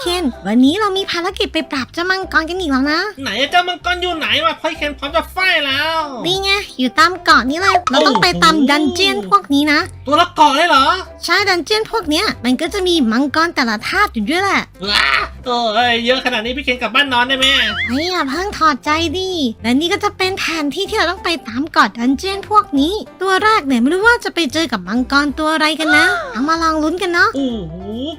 เคน วันนี้เรามีภารกิจไปปราบเจ้ามังกรกันอีกแล้วนะ ไหนอะเจ้ามังกรอยู่ไหนวะพ่อเคนพร้อมจะไฟแล้วนี่ไงอยู่ตามเกาะนี้เลย เราต้องไปตามดันเจียนพวกนี้นะ ตัวละเกาะเลยเหรอ ใช่ดันเจียนพวกเนี้ย มันก็จะมีมังกรแต่ละธาตุอยู่ด้วยแหละว้าโอ้ยเยอะขนาดนี้พี่เคนกลับบ้านนอนได้ไหมเฮ้ยอย่าเพิ่งถอดใจดิและนี่ก็จะเป็นแผนที่ที่เราต้องไปตามเกาะดันเจียนพวกนี้ ตัวแรกเนี่ยไม่รู้ว่าจะไปเจอกับมังกรตัวอะไรกันนะเอามาลองลุ้นกันเนาะโอ้โห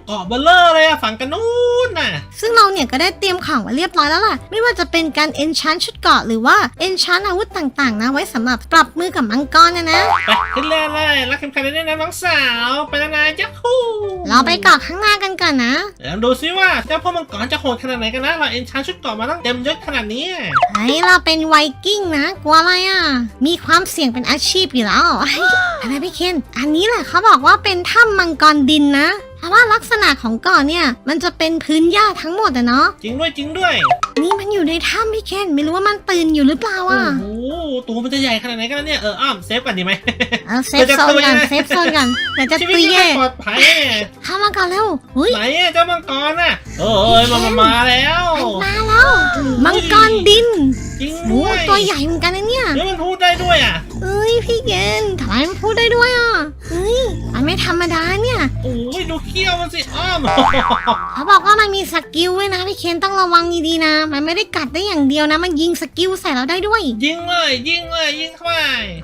เกาะเบลเลอร์เลยอะฝั่งกันนู้นน่ะ ซึ่งเราเนี่ยก็ได้เตรียมของไว้เรียบร้อยแล้วล่ะ ไม่ว่าจะเป็นการเอนชานชุดเกราะหรือว่าเอนชานอาวุธต่างๆนะไว้สำหรับปรับมือกับมังกรนะนะไปขึ้นเลยเลยรักเข็มขัดได้นะน้องสาวไปแล้วนะยักฮูเราไปเกาะข้างหน้ากันก่อนนะเดี๋ยวดูซิว่าเจ้าพ่อมังกรจะโหดขนาดไหนกันนะ เราเอ็นชานชุดเกาะมาตั้งเต็มยศขนาดนี้เฮ้ยเราเป็นไวกิ้งนะกลัวอะไรอะ มีความเสี่ยงเป็นอาชีพอยู่แล้วเฮ้ยอะไรพี่เคนอันนี้แหละเขาบอกว่าเป็นถ้ำมังกรดินนะ เพราะว่าลักษณะของเกาะเนี่ยมันจะเป็นพื้นหญ้าทั้งหมดอะเนาะ จริงด้วยจริงด้วย นี่มันอยู่ในถ้ำพี่เคนไม่รู้ว่ามันตื่นอยู่หรือเปล่าโอ้อะโหตัวมันจะใหญ่ขนาดไหนกันนะเนี่ยเอออ้อมเซฟกันดีไหม เอาเซฟโซนกันเซฟโซนกันเดี๋ยวจะชีวิตตุยยังแย่ไม่ปลอดภัยเข้ามาก่อนเร็วอุ้ยไหนอะเจ้ามังกรน่ะเอ้ยมันมามาแล้ว มันมาแล้วมังกรดินจริงโอ้ด้วยตัวใหญ่เหมือนกันนะเนี่ย แล้วมันพูดได้ด้วยอะเอ้ยพี่เกนทำไมมันพูดได้ด้วยอะเฮ้ยมันไม่ธรรมดาเนี่ย โอ้ยดูเขี้ยวมันสิอ้อมเขาบอกว่ามันมีสกิลด้วยนะพี่เคนต้องระวังดีๆนะ มันไม่ได้กัดได้อย่างเดียวนะ มันยิงสกิลใส่เราได้ด้วย ยิงเลย ยิงเลยยิงเข้าไป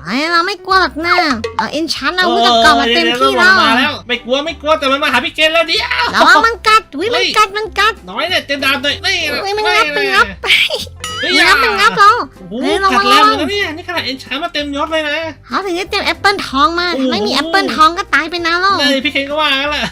ไอ้เราไม่กลัวหรอกนะเราเอ็นชันอาวุธกับเกาะมาเต็มที่แล้แล้ววมาแล้ว ไม่กลัวไม่กลัวแต่มันมาหาพี่เกณฑ์แล้วเดียวระวังมันกัดอุ้ยมันกัดมันกัดน้อยเนี่ยเจะดาบเลยนี่เฮ้ยมันงับมันงับไปเฮ้ย ระวักังดแรงระวัเหมืงอนกันเนี่ยนี่ขนาดเอ็นชาร์มาเต็มยศเลยนะเขาถึงได้เตรียมแอปเปิลทองมาโอ้ถ้าโหไม่มีแอปเปิลทองก็ตายไปนานแล้วเลยพี่เคนก็ว่ากันแหละ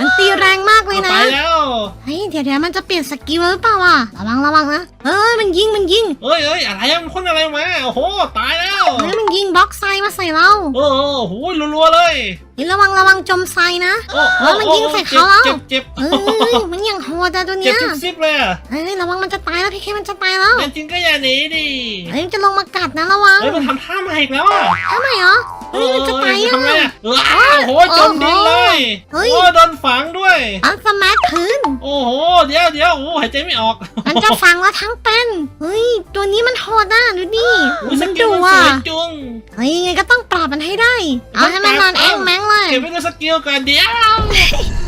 มันตีแรงมากเลยเอานะไปแล้วเฮ้ยเดี๋ยวเดี๋ยวมันจะเปลี่ยนสกิลหรือเปล่าอะระวังระวังนะเอ้ยมันยิงมันยิงเอ้ยเอ้ยอะไรอะมันพ่นอะไรมาโอ้โหตายแล้วเฮ้ยมันยิงบล็อกไซมาใส่เราโอ้โหรัวๆเลย เฮ้ยระวังระวังจมไซนะ โอ้เฮ้ยมันยิงใส่เขาแล้ว เจ็บเจ็บเอ้ยมันยังโหดอะตัวเจ็เนี้บยทุกซิบเลยอะเฮ้ยระวังมันจะตายแล้วพี่เคมันจะตายแล้วแต่จริงก็อย่าหนีดิเฮ้ยมันจะลงมากัดนะระวังเฮ้ยมันทำท่าใหม่อีกแล้วอะทำไมเหรอเฮ้ยมันจะตายเอยัองทำไงไงอะว้าวโอ้โหจมดินเลยเฮ้ยโอ้โดนฝังด้วย อันสมาร์ทพื้น โอ้โห เดี๋ยวเดี๋ยวโอ้โหหายใจไม่ออกมันจะฟังว่าทั้งเป็นเฮ้ย ตัวนี้มันโหดนะดูดิ อุ๊ยสมันกิลดุมันสอะวยจุง เฮ้ยยังไงก็ต้องปราบมันให้ได้ เอาให้มันนอนแองแมงเลยเก็บไว้ในสกิลก่อนเดี๋ยว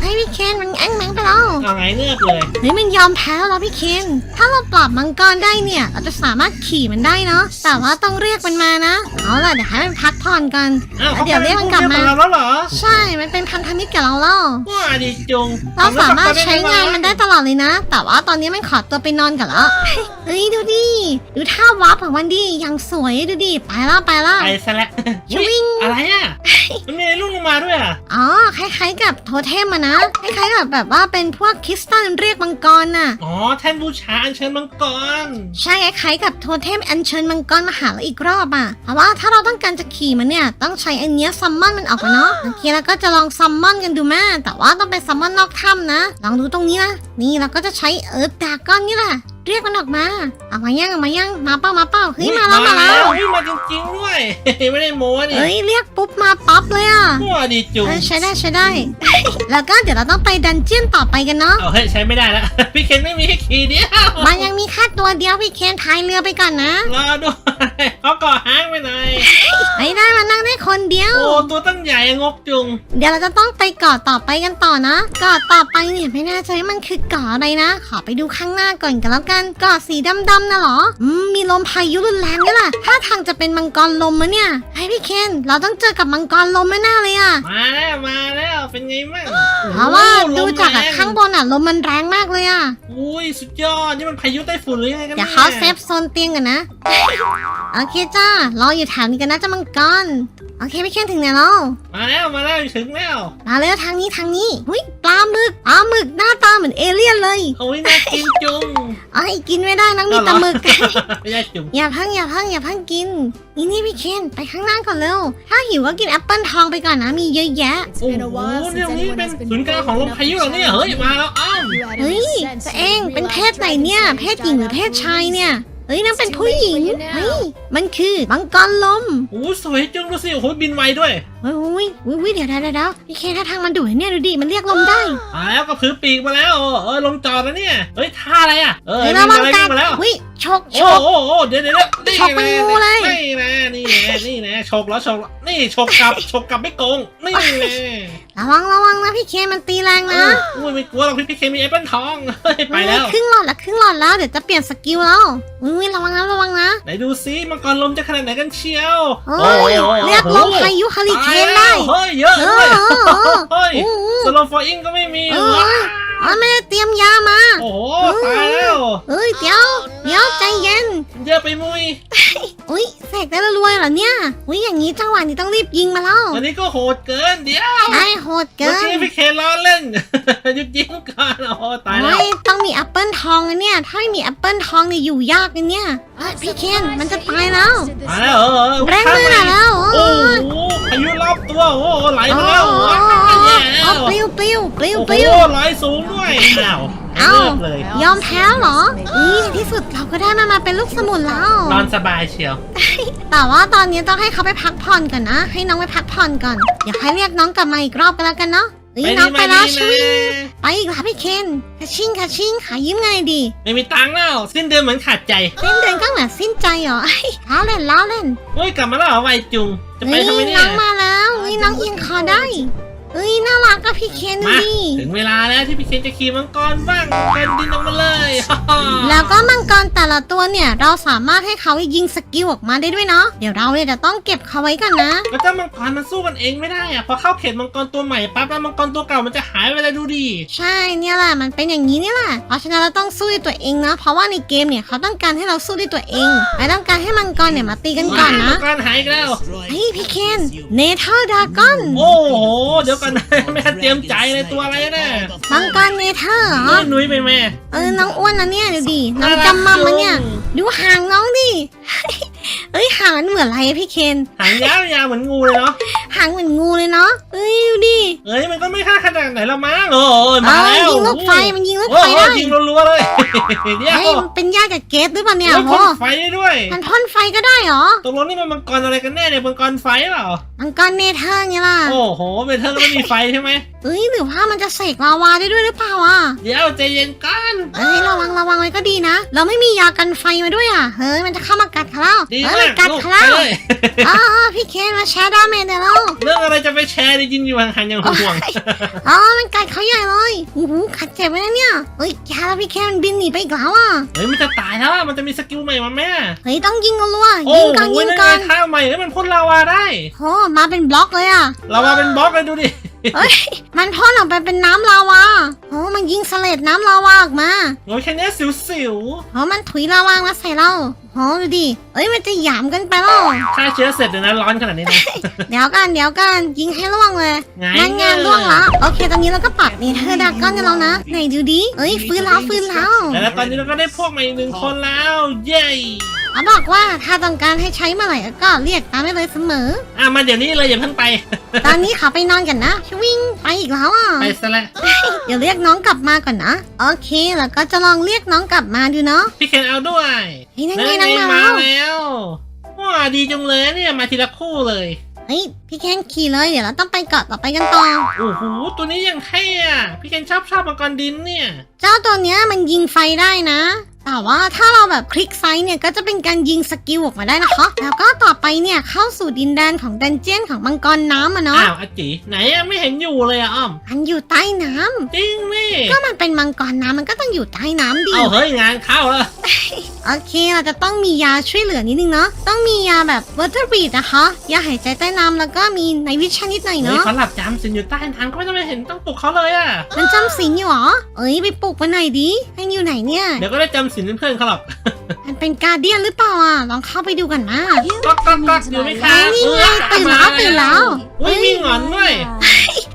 เฮ้พี่เคนมันองแมงไปแล้ว เอาไงเงือกเลยเฮ้ยมันยอมแพ้แล้วพี่เคนถ้าเราปราบมังกรได้เนี่ย เราจะสามารถขี่มันได้เนาะ แต่ว่าต้องเรียกมันมานะ เอาล่ะเดี๋ยวให้มันพักผ่อนกันอ้าวแล้วเดี๋ยวเรียกมันกลับมาขเป็นพวเดียบเราแล้วเหรอใช่ มันเป็นพันธมิตรกับเราแล้วว่าดีจุงเราสามารถใช้งานมันได้ตลอดเลยนะ แต่ว่าตอนนี้มันขอตัวไปนอนกันแล้วเฮ้ยดูดิ ดูท่าวับของมันดิ ยังสวยดูดิ ไปแล้วไปแล้ว ไปซะแล้วชวิงอุ๊ยอะไรอะ มันมีอะไรลุ่งลงมาด้วยอะ อ๋อ คล้ายๆกับโทเทมอะนะ คล้ายๆกับแบบว่าเป็นพวกคริสตัลเรียกมังกรน่ะ อ๋อแท่นบูชาอัญเชิญมังกร ใช่คล้ายๆกับโทเทมอัญเชิญมังกรมาหาเราอีกรอบอะแต่ว่าถ้าเราต้องการจะขี่มันเนี่ยต้องใช้อันเนี้ยซัมมอนมันออกมาเนาะโอเคแล้วก็จะลองซัมมอนกันดูแม่แต่ว่าต้องไปซัมมอนนอกถ้ำนะ ลองดูตรงนี้นะ นี่เราก็จะใช้เอิร์ธดากอนนี่แหละ เรียกมันออกมาออกมายังออกมายังมาเป้ามาเป้าเฮ้ยมาแล้วมาแล้วเฮ้ยมาจริงๆด้วย ไม่ได้โม้นี่เฮ้ยเรียกปุ๊บมาป๊อปเลยอะว่าดีจุงเออใช้ได้ใช้ได้ แล้วก็เดี๋ยวเราต้องไปดันเจียนต่อไปกันเนาะเอาเฮ้ยใช้ไม่ได้แล้วพี่เคนไม่มีให้ขี่เดียวมันยังมีแค่ตัวเดียวพี่เคนพายเรือไปก่อนนะรอด้วยเขาก่อห้างไปหน่อยไม่ได้มานั่งได้คนเดียว โอ้ตัวตั้งใหญ่งกจุง เดี๋ยวเราจะต้องไปเกาะต่อไปกันต่อนะเกาะต่อไปเนี่ยไม่แน่ใจว่ามันคือเกาะอะไรนะ ขอไปดูข้างหน้าก่อนกันแล้วกันเกาะสีดำๆนะเหรออืมมีลมพายุรุนแรงด้วยล่ะถ้าทางจะเป็นมังกรลมมะเนี่ยให้พี่เคนเราต้องเจอกับมังกรลมแน่ๆเลยอะมาแล้วมาแล้วเป็นไงมั่งเพราะว่าโอ้โหดูจากอะลมแรงข้างบนอะลมมันแรงมากเลยอะอุ้ยสุดยอดนี่มันพายุไต้ฝุ่นหรือยังไงกันเดี๋ยวนี่เขาเซฟโซนเตียงกันนะโอเคจ้ารออยู่แถวนี้กันนะเจ้ามังกร โอเคพี่เคนถึงไหนแล้วมาแล้วมาแล้วถึงแล้วมาเลยทางนี้ทางนี้หุ้ยปลาหมึกปลาหมึกหน้าตาเหมือนเอเลี่ยนเลยโอ้ยน่ากินจุงเอ้ยกินไม่ได้นะมีแต่หมึกไม่ได้จุงอย่าเพิ่งอย่าเพิ่งอย่าเพิ่งกินนี่นี่พี่เคนไปข้างหน้าก่อนเร็วถ้าหิวก็กินแอปเปิลทองไปก่อนนะมีเยอะแยะโอ้โหเนี่ยนี่เป็นศูนย์กลางของลมพายุเหรอเนี่ยเฮ้ยมาแล้วอ้าวเฮ้ยตัวเองเป็นเพศไหนเนี่ย เพศหญิงหรือเพศชายเนี่ย เอ้ยนั่นเป็นผู้หญิงเฮ้ยมันคือมังกรลม โอ้สวยจังดูสิโอ้โหบินไวด้วยเฮ้ยอุ้ยอุ้ยอุ้ยเดี๋ยวเดี๋ยวเดี๋ยวพี่เคถ้าทางมันดุเนี่ยดูดิมันเรียกลมได้ มาแล้วก็ผือปีกมาแล้ว เออลงจอดแล้วเนี่ยเฮ้ยท่าอะไรอะ เออเฮ้ยวิ่ระงวัมางแล้วกัวิ่นงมาแล้วอุ้ยชกชโอ้ก โหโอ้โหเดี๋ยวเดี๋ยวเดี๋ยวนี่ฉกเป็นงูเลย นี่แน่นี่แน่นี่แน่ฉกแล้วฉกแล้วนี่ฉกกลับฉกกลับไม่โกงนี่แน่ระวังระวังนะพี่เคมันตีแรงนะอุ้ยไม่กลัวหรอกพี่พี่เคมีแอปเปิลทองเฮ้ยไปแล้ว ครึ่งหลอดละครึ่งหลอดแล้วเดี๋ยวจะเปลี่ยนสกิลแล้วอุ้ยระวังนะระวังนะไหนดูซิมังกรลมจะขนาดไหนกันเชียวเฮ้ยเรียกลมพายุฮาริเคนได้ เฮ้ยเยอะเอเลอยเออเออเฮ้ยโอ้โหสโลฟอร์อิงก็ไม่มี เออว้า อ๋อไม่ได้เตรียมยามา โอ้โหตายแล้วเอ้ยเดี๋ยว เดี๋ยวใจเย็น เยอะไปมุยอุ้ยเสกได้รวยเหรอเนี่ย อุ้ยอย่างนี้จังหวะนี้ต้องรีบยิงมาแล้ววันนี้ก็โหดเกินเดี๋ยวใช่โหดเกิเมื่อนกี้พี่เคล้อเล่นหยุดยิงก่อนโอ้โหตายแล้วโอ้ยต้องมีแอปเปิลทองนะเนี่ย ถ้าไม่มีแอปเปิลทองเนี่ยอยู่ยากเลยเนี่ยเอ้ยพี่เคนมันจะตายแล้วมาแล้วเออเออแรงมือหน่อยแล้วโอ้โหพายุรอบตัวโอ้โหไหลโอ้มาแล้วโหว้าวแย่แล้เอาวปลิวปลิวปลิวโอ้ปลิวโหไหลสูงด้วยอ้าวเอ้าเลิกเลย ยอมแพ้เหรอนี่ในที่สุดเราก็ได้มามาเป็นลูกสมุนแล้ว นอนสบายเชียว แต่ว่าตอนนี้ต้องให้เขาไปพักผ่อนก่อนนะ ให้น้องไปพักผ่อนก่อนเดี๋ยวให้เรียกน้องกลับมาอีกรอบกันแล้วกันเนาะเอ้ยน้องไปแล้วชวิงไปอีกแล้วพี่เคนคาชิงคาชิงขายิ้มไงดีไม่มีตังค์แล้ว สิ้นเดือนเหมือนขาดใจสิ้นเดือนก็เหมือนสิ้นใจเหรอ ล้อเล่นล้อเล่นเฮ้ย กลับมาแล้วเหรอไวจุง จะไปทำไมเนี่น้ย องมาแล้วเฮ้ยน้องยิงคอได้ เฮ้ยน่ารักอะพี่เคนดูมาดิถึงเวลาแล้วที่พี่เคนจะขี่มังกรบ้างเป็นดินออกมาเลยแล้วก็มังกรแต่ละตัวเนี่ยเราสามารถให้เขายิงสกิลออกมาได้ด้วยเนาะเดี๋ยวเราเนี่ยจะต้องเก็บเขาไว้ก่อนนะก็เจ้ามังกรมันสู้กันเองไม่ได้อะพอเข้าเขตมังกรตัวใหม่ปั๊บแล้วมังกรตัวเก่ามันจะหายไปเลยดูดิใช่เนี่ยแหละมันเป็นอย่างนี้เนี่ยแหละเพราะฉะนั้นเราต้องสู้ด้วยตัวเองนะเพราะว่าในเกมเนี่ยเขาต้องการให้เราสู้ด้วยตัวเองไม่ต้องการให้มังกรเนี่ยมาตีกันก่อนมันะงกรหายอีกแล้วเฮ้ยพี่เคนเนเธอร์ดากอนโอ้โหเดี๋ยวกันแม่เตรียมใจเลยตัวอะไรนะมังกรเนเธอร์เหรอเฮ้ยหนุ้ยไปแม่ เออ น้องอ้วนนะเนี่ยดูดิ น้องจำมัมมาเนี่ย ดูหางน้องดิ เอ้ยหางมันเหมือนอะไรอะพี่เคนหางยาวยาวเหมือนงูเลยเนาะหางเหมือนงูเลยเนาะเอ้ยดูดิเอ้ยมันก็ไม่ค่าขนาดไหนละมั้งโอ้ยเอมาอแล้วยิงลูกไฟมันยิงลูกโอ้ไฟโหได้ยิงรัวๆเลยเดี๋ยวเฮ้ยมันเป็นญาติกับเกสหรือเปล่าเนี่ยแล้วโหพ่นไฟได้ด้วยมันพ่นไฟก็ได้เหรอตกลงนี่มันมังกรอะไรกันแน่เนี่ยมังกรไฟเปล่ามังกรเนเธอร์ไงล่ะโอ้โหเบเทอร์ก็ไม่มีไฟใช่ไหมเอ้ยหรือว่ามันจะเสกลาวาได้ด้วยหรือเปล่าอะเดี๋ยวใจเย็นกันเอ้ยระวังระวังไว้ก็ดีนะ เราไม่มียากันไฟมาด้วยอะเฮ้ยมันจะเข้ามากัดเขาแล้วดีเฮ้ยมากกัดลูกเขาไปแล้วเลยอ๋อพี่เคนมาแชร์ดาเมจเดี๋ยวเราเรื่องอะไรจะไปแชร์ได้ยินอยู่ห่างๆอย่างห่วงอ๋อมันกัดเขาใหญ่เลยโอ้โหขัดเจ็บไว้นะเนี่ยเฮ้ยแค่แล้วพี่เคนมันบินหนีไปอีกแล้วอะเฮ้ยมันจะตายแล้วอะมันจะมีสกิลใหม่มาแม่เฮ้ยต้องยิงรัวๆโอ้ยิงก่อนยิงนั่นไงอนข้าวใหม่แล้วมันพ่นลาวาได้ โอ้มาเป็นบล็อกเลยอะ ลาวาเป็นบล็อกเลยดูดิเฮ้ยมันพ่นออกไปเป็นน้ำลาวาโอ้มันยิงสเลดน้ำลาวาออกมา โอ้ยแค่เนี้ยสิวโอ้มันถุยลาวามาใส่เรา โอ้ดูดิเอ้ยมันจะหยามกันไปแล้วๆฆ่าเชื้อเสร็จเดี๋ยวนะร้อนขนาดนี้นะ เดี๋ยวกันเดี๋ยวกันยิงให้ล่วงเลยไง งานงานล่วงละโอเคตอนนี้เราก็ปรับนี่เธอดากอนกันแล้วนะไหนดูดิเอ้ยฟื้นแล้วฟื้นแล้ว แล้วตอนนี้เราก็ได้พวกใหม่อีกหนึ่งคนแล้ว เย้ เขาบอกว่าถ้าต้องการให้ใช้เมื่อไหร่ก็เรียกตามได้เลยเสมอ อะมาเดี๋ยวนี้เลยอย่าเพิ่งไป ตอนนี้เขาไปนอนกันนะชวิ่งไปอีกแล้วอะไปซะแล้วเดี๋ยวเรียกน้องกลับมาก่อนนะ โอเค แล้วก็จะลองเรียกน้องกลับมาดูเนาะพี่เคนเอาด้วยเฮ้ยนั่นไงนั่นน้องไงมามาแล้วแล้วว้าดีจังเลยเนี่ยมาทีละคู่เลยเฮ้ยพี่แคนขี่เลยเดี๋ยวเราต้องไปเกาะต่อไปกันต่อโอ้โหตัวนี้ยังเท่อะพี่เคนชอบชอบมังกรดินเนี่ย เจ้าตัวเนี้ยมันยิงไฟได้นะ แต่ว่าถ้าเราแบบคลิกไซส์เนี่ยก็จะเป็นการยิงสกิลออกมาได้นะคะ แล้วก็ต่อไปเนี่ยเข้าสู่ดินแดนของดันเจียนของมังกรน้ำอะเนาะอ้าวอาจิไหนอะไม่เห็นอยู่เลยอะอ้อม มันอยู่ใต้น้ำจริงนี่ก็มันเป็นมังกรน้ำมันก็ต้องอยู่ใต้น้ำดิ เอาเฮ้ยงานเข้าแล้ว โอเค เราจะต้องมียาช่วยเหลือนิดนึงเนาะ ต้องมียาแบบวอเตอร์บีดนะคะ ยาหายใจใต้น้ำแล้วก็มีในวิชานิดหน่อยเฮ้ยเนาะ เขาหลับจำสินอยู่ใต้น้ำก็ไม่ต้องไปเห็นต้องปลุกเขาเลยอะมันจำศีลอยู่เหรอ เอ้ยไปปลุกมาหน่อยดิให้อยู่ไหนเนี่ย เดี๋ยวก็ได้จำสินเป็นเพื่อนครับ มันเป็นการเดียนหรือเปล่าอะลองเข้าไปดูกันนะก๊อกก๊อกก๊อกอยู่ไหมคะนี่ไงตื่นแล้วตื่นแล้วอุ้ยมีหงอนด้วย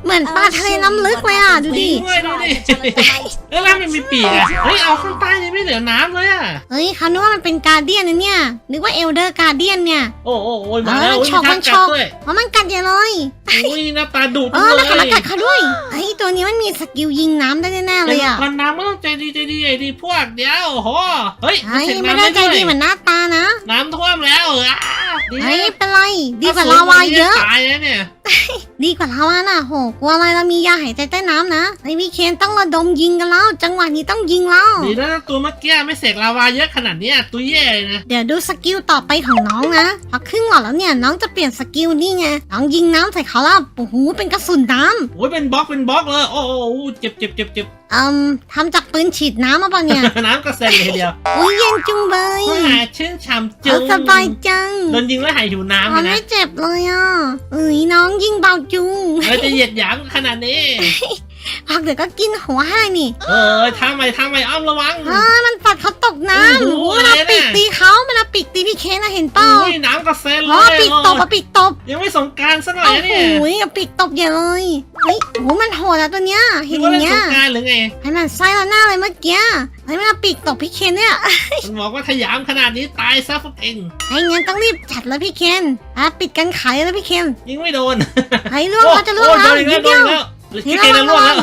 เหมือนปลาทะเลน้ำลึกเลยอะดูดิด้วยดูดิเอ้ยแล้วมันมีปีกอะเฮ้ยเอาข้างใต้ยังไม่เหลือน้ำเลยอะเฮ้ยเขานึกว่ามันเป็นการเดียนนะเนี่ยนึกว่าเอลเดอร์การเดียนเนี่ยโอ้โอ้โอ้ยมาแล้วเออโอ้ยฉมีกทามังนกัฉดกด้วยเพราะมันกัดใหญ่เลยอุ้ยหน้าตาดุเอจังอเลแล้วกัดแล้วยกัดเขาด้วยไอ้ตัวนี้มันมีสกิลยิงน้ำได้แน่ๆเลยอะก่อนน้ำไม่ต้องใจดีใจดีใจดีพวกเดียวโอ้โหเฮ้ยไอ้เสร็จไม่น้ำได้แล้วใจด้วยดีเหมือนหน้าตานะ น้ำท่วมแล้วเอออะดีไอ้นะเป็นไร ดีกว่าลาวาเยอะตายแล้วเนี่ย ดีกว่าลาวาน่ะโหกลัวอะไรเรามียาหายใจใต้น้ำนะไอ้พี่เคนต้องระดมยิงกันแล้ว จังหวะนี้ต้องยิงแล้วดีแล้วนะตัวเมื่อกี้ไม่เสกลาวาเยอะขนาดเนี้ยตัวแย่เลยนะ เดี๋ยวดูสกิลต่อไปของน้องนะพอครึ่งหลอดแล้วเนี่ยน้องจะเปลี่ยนสกิลนี่ไงน้องยิงน้ำใส่เขาแล้วโอ้โหเป็นกระสุนน้โอ้ยเป็นบล็อกเป็นบล็อกเลยโอ้โหเจ็บเจ็บเจ็บเจ็บำอืมทำจากปืนฉีดน้ำมาปะเนี่ย น้ำกระเซ็นเลยทีเดียวอุ้ยเย็นจุงเบยหาชื่นฉ่ำเอจึองสบายจังโดนยิงแล้วหายหิวน้ำมัเลนยนะไม่เจ็บเลยอะเอ้ยน้องยิงเบาจุงเออจะเหยียดหยามขนาดนี้ พักเดี๋ยวก็กินหัวให้นี่เออทำไมทำไมอ้อมระวัง อ่ามันปัดเขาตกน้ำโอ้โหมันเอาอะไรน่ะปีกตีเขามันเอาปีกตีพี่เคนนะเห็นเปล่าอุ้ยน้ำกระเซ็นเลอ๋อยปีกตบอะปีกตบยังไม่สงกรารซะหน่อยโอ้นะโหเนี่ยเอาปีกตบอย่าเลยเฮ้ยโอ้โหมันโหดอะตัวเนี้ยคิเห็ดนอว่าย่างเล่นเงี้สยงกรารหรือไง ให้มันไส้เราหน้าเลยเมื่อกี้เฮ้ยมันเอาปีกตบพี่เคนเนี่ยมันบอกว่าถ้าหยามขนาดนี้ตายซะพวกเอง ไอ้งั้นต้องรีบจัดแล้วพี่เคนอะปิดกันขายแล้วพี่เคนยิงไม่โดน ไอ้ล่วงเขาจะล่วงโอ้แล้วโดนอีกนิแล้ดวโดเดีนยวอีกแล้วหรือ พี่เคนจะล่วงแล้ว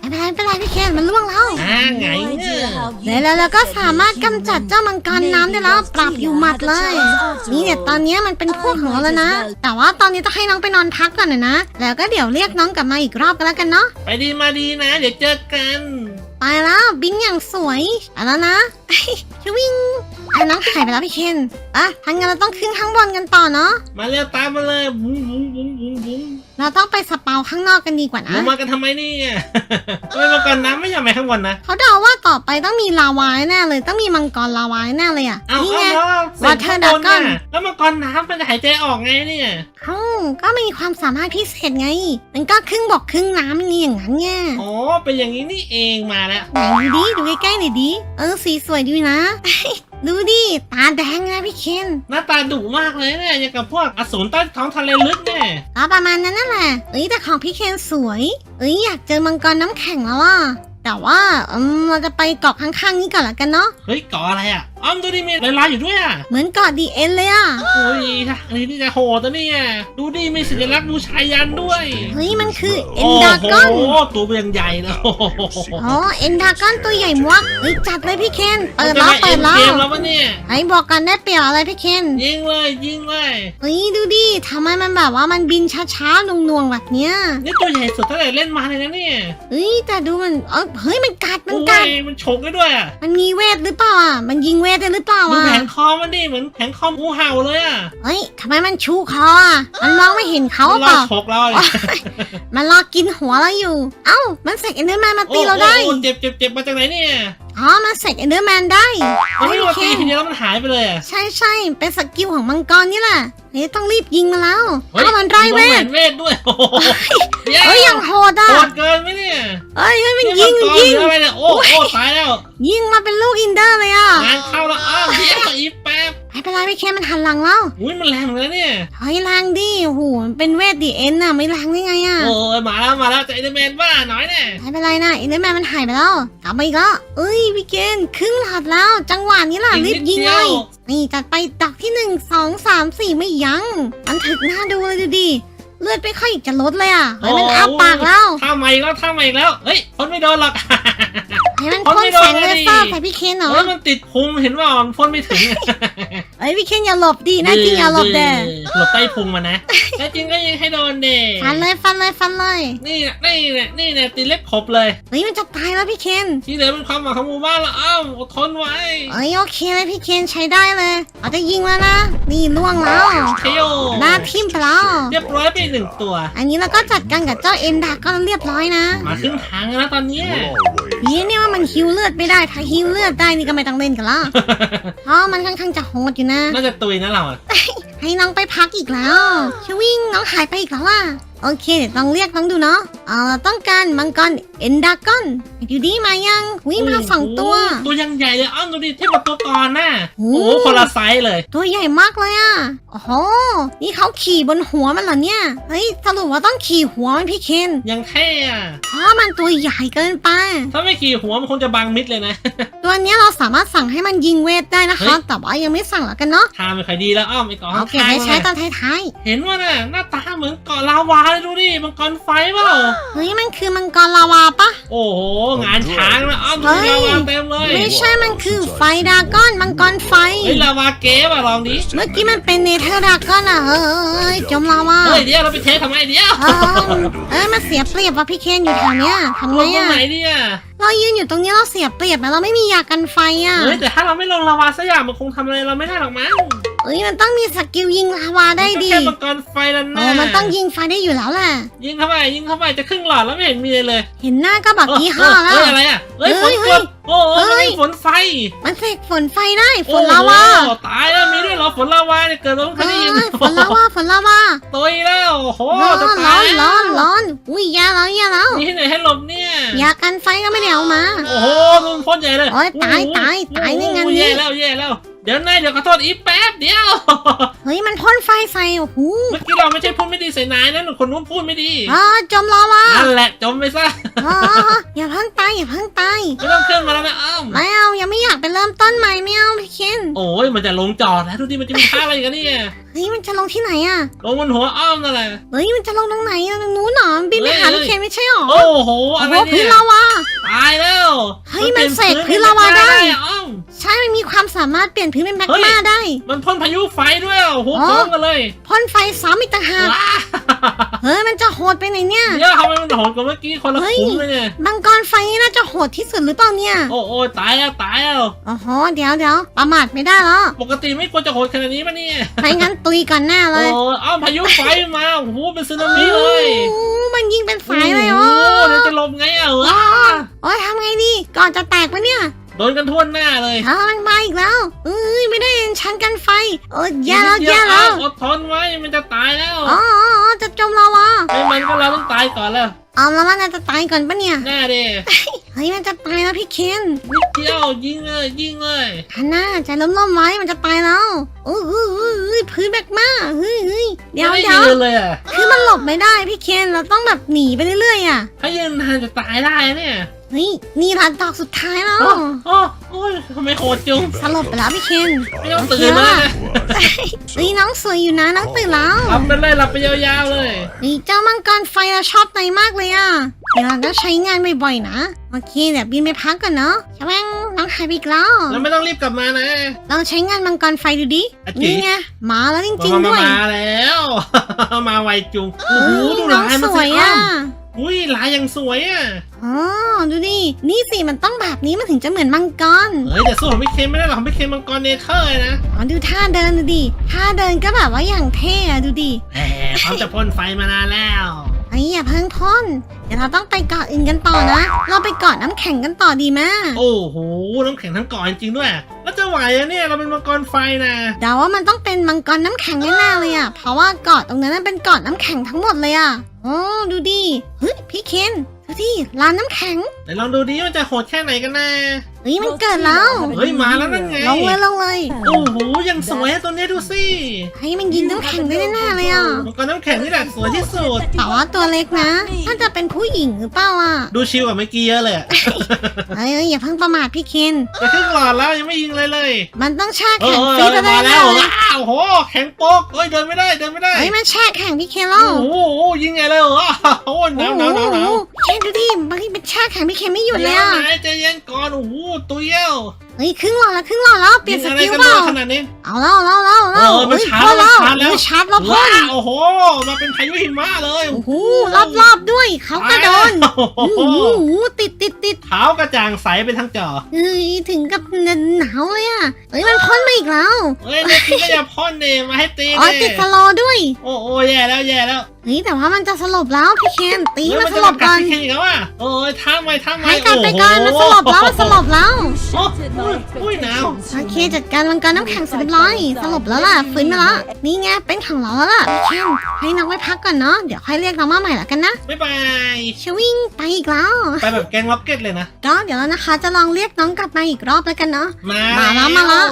ไม่เป็นไรไม่เป็นไรพี่เคนมันล่วงแล้วอ่าไงเนี่ยแล้วแล้วก็สามารถกำจัดเจ้ามังกรน้ำได้แล้วปรับอยู่หมัดเลย นี่เนี่ยตอนเนี้ยมันเป็นพวกของเราแล้วนะ แต่ว่าตอนนี้ต้องให้น้องไปนอนพักก่อนนะนะ แล้วก็เดี๋ยวเรียกน้องกลับมาอีกรอบกันแล้วกันเนาะไปดีมาดีนะ เดี๋ยวเจอกันไปแล้วบิงอย่างสวยไปแล้วนะชวิงอะน้องหายไปแล้วพี่เคนอะทางนั้นเราต้องขึ้นข้างบนกันต่อเนาะมาเร็วตามมาเลยบุ้งบุ้งบุ้งบุ้งบุ้ง เราต้องไปสเปาข้างนอกกันดีกว่าลนะงมากันทำไมเนี่ยทำไมมาก่อนน้ำไม่ยอมไปข้างบนนะเขาเดาว่าต่อไปต้องมีลาวาแน่เลย ต้องมีมังกรลาวาแน่เลยอะเอานี่เอาไงแล้วเสร็จข้างบน Water น่ะ Dragon แล้วมาก่อนน้ำมันจะหายใจออกไงเนี่ย เอ้าก็มีความสามารถพิเศษไง มันก็ครึ่งบกครึ่งน้ำนี่อย่างนั้นไงอ๋อ เป็นอย่างนี้นี่เองมาแล้ว ไหนดูดิดูใกล้ๆหน่อยดิเออสีสวยดีนะ ดูดิ ตาแดงนะพี่เคนหน้าตาดุมากเลยเนี่ยอย่างกับพวกอสูรใต้ท้องทะเลลึกเนี่ยก็ประมาณนั้นนั่นแหละ เอ้ยแต่ของพี่เคนสวย เอ้ยอยากเจอมังกรน้ำแข็งแล้วอะแต่ว่าอืมเราจะไปเกาะข้างๆนี้ก่อนละกันเนาะ เฮ้ยเกาะอะไรอะอ้อมดูดิมีลายลายๆอยู่ด้วยอะเหมือนเกาะดีเอ็นเลยอะ โอ้ยทางนี้นี่จะโหดนะเนี่ย ดูดิมีสัญลักษณ์บูชายันด้วย เฮ้ย มันคือเอ็นดากอน โอ้โหตัวเป็นใหญ่เลยโอ้โหอ๋อเอ็นดากอนตัวใหญ่มากเฮ้ยจัดเลยพี่เคนเปิดจะแล้วมาเปิเอ็ดนแล้เกวมแล้วปะเนี่ยไอ้บอกกันได้เปรียบอะไรพี่เคนยิงเลยยิงเลยเฮ้ยดูดิทำไมมันแบบว่ามันบินช้าๆหน่วงๆแบบเนี้ยนี่ตัวใหญ่สุดเท่าไหร่เล่นมาเลยนะเนี่ยเฮ้ยแต่ดูมันเออเฮ้ยมันกัดมันโอ้กัดยมันฉกได้ด้วยอะมันมีเวทหรือเปล่าอะมันยิงเวทได้หรือเปล่าดูอะแผงคอมันดิเหมือนแผงคองูเห่าเลยอะเฮ้ยทำไมมันชูคออะมันมองไม่เห็นเขามันรเปอล่าฉกเราเนี่ยมันรอกินหัวเราอยู่ เอ้า มันเสกเอนเดอร์แมนมาโอ้ตีเราได้โอ้เจ็บเจ็บเจ็บมาจากไหนเนี่ย อ๋อมันเสกเอนเดอร์แมนได้มันไม่โอรู้ว่าเคตีทีเดียวแล้วมันหายไปเลยอะใช่ใช่เป็นสกิลของมังกรนี่แหละเฮ้ยต้องรีบยิงมาแล้วเฮ้ยเอ้ามันไรเวมีทแหนเวทด้วยโอ้โหเดี๋ยวเฮ้ยยังโหดอะโหดเกินไหมเนี่ยเฮ้ยเฮ้ยมันนี่ยิงมังกรยิงหรืออะไรเนี่ยโอ้โอ้ตายแล้ว ยิงมาเป็นลูกอินเดอร์เลยอะงานเข้าแล้วอ้าวเดี๋ยวอีแป๊บ ไม่เป็นไรไม่แค่มันหันหลังแล้วอุ้ยมันแรงเหมือนกันเนี่ยเฮ้ยแรงดิโอ้โหมันเป็นเวทดีเอ็นน่ะไม่แรงได้ไงอะโอ้ยมาแล้วมาแล้วใจเดอร์แมนบ้าน้อยแน่ไม่เป็นไรนะอินเดอร์แมนมันหายไปแล้วกลับมาอีกแล้วเอ้ยพี่เกนครึ่งหลอดแล้ว จังหวะนี้ล่ะอีกรีนิบดยิงเดีเลวยนี่จัดไปดอกที่หนึ่งสองสามสี่ไม่ยัง้งมันถึกหน้าดูเลยดูดิเลือดไม่ค่อยจะลดเลยอะเฮ้ยมันอ้าปากแล้วท่าใหม่แล้วท่าใหม่อีกแล้วเฮ้ยพ้นไม่โดนหรอก เฮ้ยมันพ่นพ่นไม่โดแสนงนะเลดิเซอร์ใส่พี่เคนเหรอ เฮ้ยมันติดพุงเห็นว่ามันพ่นไม่ถึงเฮ้ยพี่เคนอย่าหลบดินะจริงอย่าหลบเด้หลบใต้พุงมานะแน่จริงก็ยิงให้โดนเด้ฟันเลยฟันเลยฟันเลยนี่นะนี่นะนี่นะตีเล็บขบเลยเฮ้ยมันจะตายแล้วพี่เคนที่เหลือเป็นความหวังของหมู่บ้านแล้วอ้าวอดทนไว้เอ้ยโอเคเลยพี่เคนใช้ได้เลยเอาจะยิงแล้วนะนี่ล่วงแล้วเทโยหน้าทิ่มไปแล้วเรียบร้อยไปอีกหนึ่งตัว อันนี้เราก็จัดการกับเจ้าเอ็นดาก็เรียบร้อยนะมาครึ่งทางแล้วตอนเนี้ย นี่เนี่ยว่ามันฮิวเลือดไม่ได้ ถ้าฮิวเลือดได้นี่ก็ไม่ต้องเล่นกันละเพราะมันค่อนข้างจะโหดอยู่นะ น่าจะตุยนะเราอะให้น้องไปพักอีกแล้วชวิ่งน้องหายไปอีกแล้วล่ะเอโอเคเดี๋ยวต้องเรียกต้องดูเนาะเอาเราต้องการมังกรเอ็นดากอน อยู่ดีมายังวิมาสองตัวโอ้โหตัวยังใหญ่เลยอ้อมดูดิเทียบกับตัวก่อนน่ะโอ้โอ้โหคนละไซส์เลย ตัวใหญ่มากเลยอะโอ้โหนี่เขาขี่บนหัวมันเหรอเนี่ยเฮ้ยสรุปว่าต้องขี่หัวมันพี่เคนยังเท่อะเพราะมันตัวใหญ่เกินไป ถ้าไม่ขี่หัวมันคงจะบังมิดเลยนะ ตัวเนี้ยเราสามารถสั่งให้มันยิงเวทได้นะคะเฮ้ยแต่ว่ายังไม่สั่งแล้วกันเนาะทางไม่ค่อยดีแล้วอ้อมไอ้เกาะเอาข้างเก็บไว้ๆใช้น่ะตอนท้ายเห็นว่าน่ะหน้าตาเหมือนเกาะลาวาเลยดูดิมังกรไฟเปล่าๆเฮ้ยมันคือมังกรลาวาปะ โอ้โหงานช้างนะอ้อมดูเฮ้ยลาวาเต็มเลยไม่ใช่มันคือไฟดราก้อนมังกรไฟ เฮ้ยลาวาเก๋ป่ะลองดิเมื่อกี้มันเป็นเนเธอร์ดราก้อนอะเฮ้ยจมลาวาเฮ้ยเดี๋ยวเราไปเทสทำไมเดี๋ยวเออเอ้ยมันเสียเปรียบว่ะพี่เคนอยู่แถวเนี้ยทำไงลงตรงอะไหนเนี่ยเรายืนอยู่ตรงนี้เราเสียเปรียบนะเราไม่มียากันไฟอะเฮ้ยแต่ถ้าเราไม่ลงลาวาสักอย่างมันคงทำอะไรเราไม่ได้หรอกมั้งเอ้ยมันต้องมีสกิลยิงลาวาได้ดีแค่มังกรไฟแล้วโอ้นะมันต้องยิงไฟได้อยู่แล้วแหละยิงเข้าไปยิงเข้าไปจะครึ่งหลอดแล้วไม่เห็นมีเลยเลยเห็นหน้าก็แบบยี่ห้อเอแล้อวเฮ้ยอะไรอะเฮ้ยฝเฮ้นยกดโอ้โหเฮ้มันยมีฝนไฟ มันเสกฝนไฟได้ฝนลาวาโอ้โหตายแล้วมีด้วยเหรอฝนลาวาเนี่ยเกิดมาไม่เคเอ้ยได้ยินยฝนลาวาฝนลาวาตุยแล้วโอ้โหร้อนจะร้ตาอยนแล้วร้อนร้อนอุ้ยยาแล้วยาแล้วมีที่ไหนให้หลบเนี่ยยากันไฟก็ไม่ได้เอามา โอ้โหรุนพ่นใหญ่เลยโอ้ยตายโอ้โหตายตายในงานนี้โอ้โหแย่แล้วแย่แล้ว เดี๋ยวนายเดี๋ยวขอโทษอีกแป๊บเดียว เฮ้ยมันพ่นไฟใส่โอ้โหเมื่อกี้เราไม่ใช่พูดไม่ดีใส่นายนะหนูคนนู้นพูดไม่ดีอ่าจมลาวานั่นแหละจมไปซะอ่าอย่าเพิ่งตายอย่าเพิ่งตายไม่ต้องขึ้นมาแล้วนะอ้อมไม่เอายังไม่อยากไปเริ่มต้นใหม่ไม่เอาพี่เคนโอ้ยมันจะลงจอดแล้วดูดิมันจะมีท่าอะไรกันเนี่ยเฮ้ยมันจะลงที่ไหนอะลงบนหัวอ้อมนั่นแหละเฮ้ยมันจะลงตรงไหนอะตรงนู้นเหรอบินไปหาเฮ้ยพี่เคนไม่ใช่หรอโอ้โหโอ้อะไรโหพื้เนี่นยลาวาตายแล้วเฮ้ยป็มันเสกพื้นลาวาได้อะอ้อมใช่มันมีความสามารถเปลี่ยนพื้นเป็นแมกเฮ้ยมาได้ มันพ่นพายุไฟด้วยอะโอ้โหอ๋อพร้อมกันเลยพ่นไฟซ้ำอีกต่างหากว้าเฮ้ยมันจะโหดไปไหนเนี่ยเดี๋ยวทำไมมันโหดกว่าเมื่อกี้คนละเฮ้ยคุ้มเลยเนี่ยมังกรไฟนี่น่าจะโหดที่สุดหรือเปล่าเนี่ย โอ้โอ้ตายแล้วตายแล้วโอ้โหเดี๋ยวเดี๋ยวประมาทไม่ได้แล้วปกติไม่ควรจะโหดขนาดนี้ปะเนี่ยไม่งั้นตุยก่อนหน้าเลโอ้ยอ้าวพายุไฟมาโอ้โหเป็นสึนามิเลยโอ้มันยิงเป็นสายเลยโอ้อ๋อโหเดี๋ยวจะหลบไงอะว้าว้าโอ้ยทำไงดีก่อนจะแตกปะเนี่ยโดนกันทั่วหน้าเลยอ้าวมันมาอีกแล้วเอ้ยไม่ได้เห็นชั้นกันไฟโอ้ยแย่แล้วแย่แล้วอดทนไว้มันจะตายแล้วอ๋ออ๋ออ๋อจะจมลาวาไม่มันก็เราต้องตายก่อนแล้ว เอาแล้วมันจะตายก่อนปะเนี่ยแน่ดิเฮ้ยมันจะตายแล้วพี่เคนนิดเดียวยิงเลยยิงเลยฮันน่าใจล้มๆไว้มันจะตายแล้วโอ้ยเฮ้ยเฮ้ยเฮ้ยพื้นแบกมาเฮ้ยเฮ้ยเดี๋ยวไม่เดี๋ยวยืนเลยอะคือมันหลบไม่ได้พี่เคนเราต้องแบบหนีไปเรื่อยๆอะ ถ้ายืนนานจะตายได้เนี่ยเฮ้ย นี่ละดอกสุดท้ายแล้วโอ้โอ้โอ้ยทำไมโหดจุง สลบไปแล้วพี่เคนไม่ต้องตื่นเลยนะเฮ้ยน้องสวยอยู่นะน้องตื่นแล้วหลับไปเลยหลับไปยาวๆเลยนี่เจ้ามังกรไฟเราชอบในมากเลยอะเดี๋ยวเราต้องใช้งานบ่อยๆนะ โอเคเดี๋ยวบินไปพักก่อนเนาะชะแวงน้องหายไปอีกแล้วแล้วไม่ต้องรีบกลับมานะ ลองใช้งานมังกรไฟดูดิอะจริงนี่ไงมาแล้วจริงมาๆมาด้วย มาแล้ว มาไวจุงเอโอ้โหอดูน้องลายสมันวสิยอ้ออะม อุ้ยลายยังสวยอะอ๋อดูดิ นี่สิมันต้องแบบนี้มันถึงจะเหมือนมังกร เฮ้ยแต่สู้ของพี่เคนไม่ได้หรอกของพี่เคนมังกรเนเธอร์เลยนะอ๋อดูท่าเดินดูดิ ท่าเดินก็แบบว่าอย่างเท่อะดูดิ แหมเขาจะพ่นไฟมานานแล้ว ไอ้อย่าเพิ่งพ่นเดี๋ยวเราต้องไปเกาะอื่นกันต่อนะ เราไปเกาะน้ำแข็งกันต่อดีไหมโอ้โห น้ำแข็งทั้งเก่อนจริงๆด้วย แล้วจะไหวอะเนี่ย เราเป็นมังกรไฟนะเดาว่ามันต้องเป็นมังกรน้ำแข็งแน่ๆเลยอะเพราะว่าเกาะตรงนั้นนะเป็นเกาะน้ำแข็งทั้งหมดเลยอะอ๋อดูดิเฮ้ยพี่เคนดูดิร้านน้ำแข็งไหนลองดูดิมันจะโหดแค่ไหนกันนะ เฮ้ยมันเกิดแล้ว เฮ้ยมาแล้วนั่นไงลงเลยลงเลย โอ้โหยังสวยอะตัวเนี้ยดูสิเฮ้ยมันยิงน้ำแข็งได้แน่ๆเลยอะมังกรน้ำแข็งนี่แหละสวยที่สุด แต่ว่าตัวเล็กนะน่าจะเป็นผู้หญิงหรือเปล่าอะดูชิวกว่าเมื่อกี้เยอะเลยอะเฮ้ยเฮ้ยอย่าเพิ่งประมาทพี่เคนจะขึ้นหลอดแล้วยังไม่ยิงเลยเลย มันต้องแช่เอแข็งอฟีดเออได้มาแน่แล้วๆเลยว้าวโหแข็งโป๊กเอ้ยเดินไม่ได้เดินไม่ได้เฮ้ยมันแช่แข็งพี่เคนโอ้เล่าโหยิงไงเลยเหรอโอ้โหหนาวหนาวหนาวหนาวเคนดูดิบางทีเป็นแช่แข็งพี่เคนไม่หยุดเลยเดี๋ยวอะไหนใจเย็นก่อนโอ้โหตัว เยี่ยวเฮ้ยครึ่งหลอดแล้วครึ่งหลอดแล้วเปลี่ยนสงอะไรกิลกันเปล่าขนาดนี้เอาแล้วเอาแล้วเอาแล้วเออมันฮ้ยชาร์จพ่นแล้วมันชาร์จแล้วเฮ้ยชาร์จแล้วพ่ว้านโอ้โหมาเป็นพายุหิมะเลยโอ้โหรอบรอบๆด้วยเขาก็โดนโอ้โหโอ้โหติดติดติดขาวกระจ่างใสเป็นทั้งจอเฮ้ยถึงกับหนาวเลยอะเฮ้ยมันพ่นมาอีกแล้วเฮ้ยนี่ก็อย่าพ่นเดมาให้ตีอ๋อเดติดสโลว์ด้วย โอ้โหแย่แล้วแย่แล้วเฮ้ยแต่ว่ามันจะสลบแล้วพี่เคนตีเฮ้ยมันสจะลมาบกัก่ดอนพี่เคนอีกแล้วอะโอ้ยท่าไว้ท่าไว้ให้กันไปก่อนมันสลบแล้วมันสลบแล้วโอ้โหอุ้ยหนาวโอเคจัดการมังกรน้ำแข็งเสร็จเรียบร้อย สลบแล้วล่ะฟื้นมาแล้วนี่ไงเป็นของเราแล้วล่ะพี่เคนให้น้องไว้พักก่อนเนาะเดี๋ยวค่อยเรียกน้องมาใหม่ละกันนะบ๊ายบายชวิ่งไปอีกแล้วไปแบบแกงล็อกเก็ตเลยนะก็เดี๋ยวนะคะจะลองเรียกน้องกลับมาอีกรอบแล้วกันเนาะมามาแล้วมาแล้ว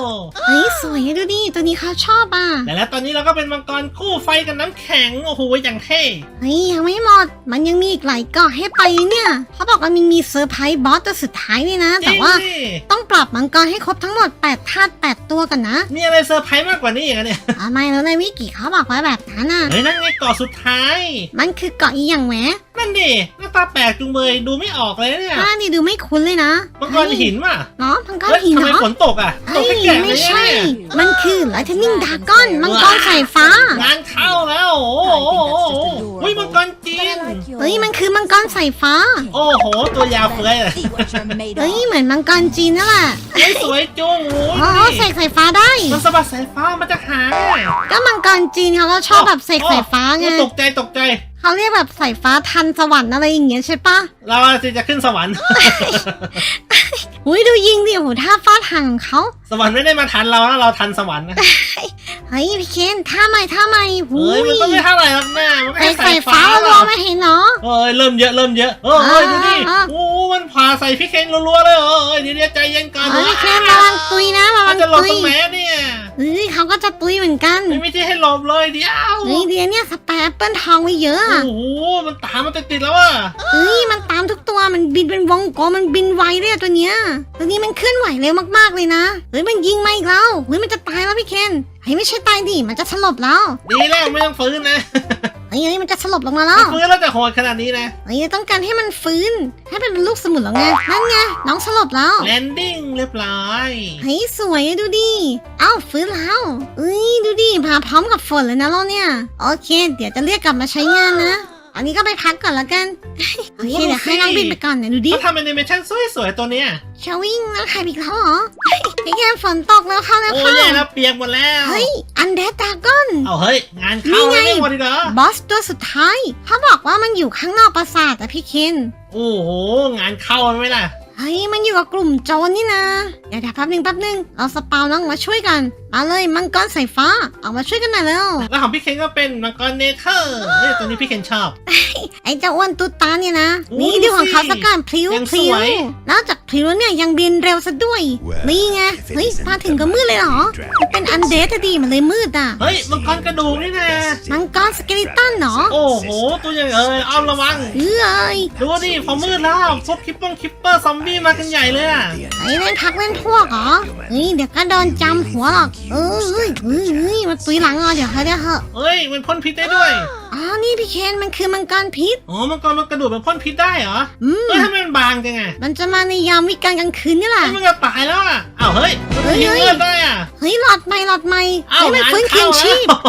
เฮ้ยสวยดูดิตัวนี้เขาชอบอะแต่แล้วตอนนี้เราก็เป็นมังกรคู่ไฟกับน้ำแข็งโอ้โหอย่างเท่เฮ้ยยังไม่หมดมันยังมีอีกหลายเกาะให้ไปเนี่ยเขาบอกว่ามันมีเซอร์ไพรส์บอสตัวสุดท้ายนี่นะจริแต่งว่าดิต้องปรับมังกรให้ครบทั้งหมด8ธาตุ8ตัวกันนะมีอะไรเซอร์ไพรส์มากกว่านี้อีกอะเนี่ยทำไมแล้วในวิกิเขาบอกไว้แบบนั้นอะเฮ้ยนั่นไงเกาะสุดท้าย มันคือเกาะอีหยังแหมนั่นดิหน้าตาแปลกจุงเบยดูไม่ออกเลยเนี่ยหน้านี่ดูไม่คุ้นเลยนะมังกรหินว่ะเนาะมังกรเฮ้ยหินทำไมเนาะฝนตกอะตเฮ้กยแก่ๆเลไม่ยใช่เนี่ยมันคือไลท์เทนนิ่งดากอนมังกรสายฟ้างานเข้าแล้วโอ้โหโอ้โหโอ้โหอุ้ยมังกรจีนเฮ้ยมันคือมังกรสายฟ้า โอ้โหตัวยาวเฟ้ยเลยเฮ้ยเหมือนมังกรจีนนั่นแหละเฮ้ยสวยจุงโอ้อ๋อยเสกสายฟ้าได้ มันสะบัดสายฟ้ามาจากหางอะก็มังกรจีนเขาก็ชอบแบบเสกสายฟ้าไงโอ้ตกใจตกใจ เขาเรียกแบบสายฟ้าทันสวรรค์อะไรอย่างเงี้ยใช่ปะเราสิจะขึ้นสวรรค์ อุ้ยดูยิงดิโอ้โหท่าฟาดหางของเขาสวรรค์ไม่ได้มาทันเรานะเราทันสวรรค์นะเฮ้ยพี่เคนท่าใหม่ท่าใหม่หูเฮ้ยมันต้องไม่เท่าไหร่หรอกนะมันเสแค่กสาสายยฟ้าฟ้าหรรออกไม่เห็นเนาะเฮ้ยเริ่มเยอะเริ่มเยอะเออเฮ้ยดูดิอ่า โอ้มันผ่าใส่พี่เคนรัวๆเลยเออเฮ้ยเดี๋ยวเดี๋ยวใจเย็นก่อนเฮ้ยพี่เคนระวังตุยนะระวัมันงจะหลบตุตยรงไหนเนี่ยเฮ้ยเขาก็จะตุยเหมือนกันไม่มีที่ให้หลบเลยเดี๋ยวเฮ้ยเดียวเนี่ยสแปรแอปเปิลทองไว้เยอะอะ โอ้โหมันตามมันติดๆแล้วอะ เฮ้ยมันตามทุกตัวมันบินเป็นวงกลมมันบินไวเลยอะตัวเนี้ยตัวนี้มันเคลื่อนไหวเร็วมากๆเลยนะ เฮ้ยมันยิงมาอีกแล้วเฮ้ยมันจะตายแล้วพี่เคนเฮ้ยไม่ใช่ตายดิมันจะสลบแล้วดีแล้วไม่ต้องฟื้นนะเฮ้ยเฮ้ยมันจะสลบลงมาแล้วฟื้นแล้วจะโหดขนาดนี้นะเฮ้ยต้องการให้มันฟื้น ให้เป็นลูกสมุนแล้วไงนั่นไงน้องสลบแล้วแลนดิ้งเรียบร้อยเฮ้ยสวยอะดูดิเอ้าฟื้นแล้วเอ้ยดูดิมาพร้อมกับฝนเลยนะเราเนี่ยโอเค เดี๋ยวจะเรียกกลับมาใช้งานนะ อันนี้ก็ไปพักก่อนละกันโอเคเดี๋ยวให้น้องบินไปก่อนเนี่ยดูดิเขาทำแอนิเมชั่นสวยๆตัวเนี้ยชาวิ่งแล้วถ่ายอีกแล้วเหรอพี่แกมฝนตกแล้วเข้าแล้วโอ้เข้ายแย่แล้วเปียกหมดแล้วเฮ้ยอันเดตากอนเอาเฮ้ยงานเข้านี่ไงแล้วไม่หมดอีกเหรอบอสตัวสุดท้ายเขาบอกว่ามันอยู่ข้างนอกปราสาทแต่พี่เคนโอ้โหงานเข้าไหมล่ะ เฮ้ยมันอยู่กับกลุ่มโจรนี่นะ เดี๋ยวเดี๋ยวแป๊บหนึงแป๊บหนึงเราสปาวน้องมาช่วยกัน มาเลยมังกรสายฟ้าออกมาช่วยกันหน่อยเร็วแล้วของพี่เคนก็เป็นมังกรเนเธอร์เนี่ยตัวนี้พี่เคนชอบ ไอ้เจ้าอ้วนตุ๊ดตาเนี่ยนะ โอ้นี่ดูของเขาสักการพลิ้วยังพลิ้สววย นอกจากพลิ้วแล้วเนี่ยยังบินเร็วซะด้วย นี่ไง เฮ้ยมาถึงก็มืดเลยเหรอ มันเป็นอันเดทอะดีมันเลยมืดอะ เฮ้ยมังกรกระดูกนี่นะมังกรสเกลิตันเหรอโอ้โหตัวใหญ่เอ้ยอ้อมระวัง เอ้ย ดูดิพอมืดแล้วพวกคิปปงคิปเปอร์ซอมบี้มากันใหญ่เลยอะไอ้เล่นพักเล่นพวกเหรอเฮ้ยเดี๋ยวก็โดนจำหัวหรอกเออเฮ้ยเฮ้ยเฮ้ยมาตุยหลังอะเดี๋ยวเขาเดี๋ยวเหอะเฮ้ยมันพ่นพิษได้ด้วย อ๋อ นี่พี่เคนมันคือมังกรพิษ อ๋อมังกรมันกระดูกมันพ่นพิษได้เหรออืม เฮ้ยทำไมมันบางจังไงมันจะมาในยามวิกาลกลางคืนนี่แหละเฮ้ยมันจะตายแล้วอะอ้าวเฮ้ยมันเฮ้ยยิงเฮ้ยเลือดได้อะเฮ้ย หลอดใหม่หลอดใหม่อ้าวให้มันงานฟื้นคืเข้านชีพแล้ว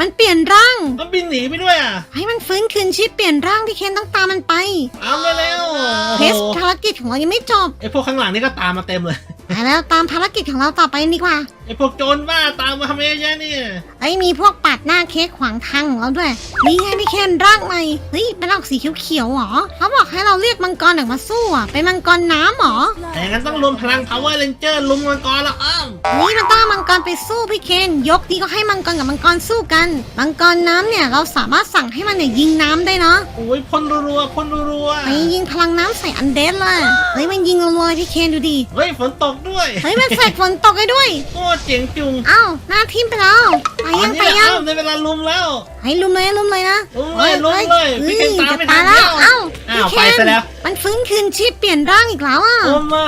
มันเปลี่ยนร่าง มันบินหนีไปด้วยอะให้มันฟื้นคืนชีพเปลี่ยนร่างพี่เคนต้องตามมันไป เอาไปแล้วโอ้เทสโหภารกิจของเรายังไม่จบไอพวกข้างหลังนี่ก็ตามมาเต็มเลยไปแล้วตามภารกิจของเราต่อไปดีกว่า ไอพวกโจรบ้าตามมาทำไมเยอะแยะเนี่ยไอ้ยมีพวกปัดหน้าเค้กขวางทางของเราด้วยนี่ไงพี่เคนร่างใหม่เฮ้ยเป็นออกสีเขียวๆเหรอเขาบอกให้เราเรียกมังกรออกมาสู้อะเป็นมังกรน้ำเหรอแต่งั้นต้องรวมพลัง Power Ranger ลุมมังกรแล้วอ้าวนี่มันต้องเอามังกรไปสู้พี่เคนยกนี้ก็ให้มังกรกับมังกรสู้กัน มังกรน้ำเนี่ยเราสามารถสั่งให้มันเนี่ยยิงน้ำได้เนาะโอ้ยพ่นรัวๆพ่นรัวไอ้ยิงพลังน้ำใส่อันเดสเลยเฮ้ยมันยิงรัวๆพี่เคนดูดิๆเฮ้ยฝนตกด้วยเฮ้ยมันแฝกฝนตกให้ด้วยโอ้เจ๋งจุงเอ้าหน้าทิ่มไปแล้วไปอัยันงนี้ไปแหละยังอ้าวในเวลาลุมแล้วให้ลุมเลยลุมเลยนะลุมเลยลุมเลยพี่เคนตามจะไม่ตาทัยนแล้วแล้วเอ้าอ้าวพี่ไปเคนซะแล้วมันฟื้นคืนชีพเปลี่ยนร่างอีกแล้วอะโอ้มา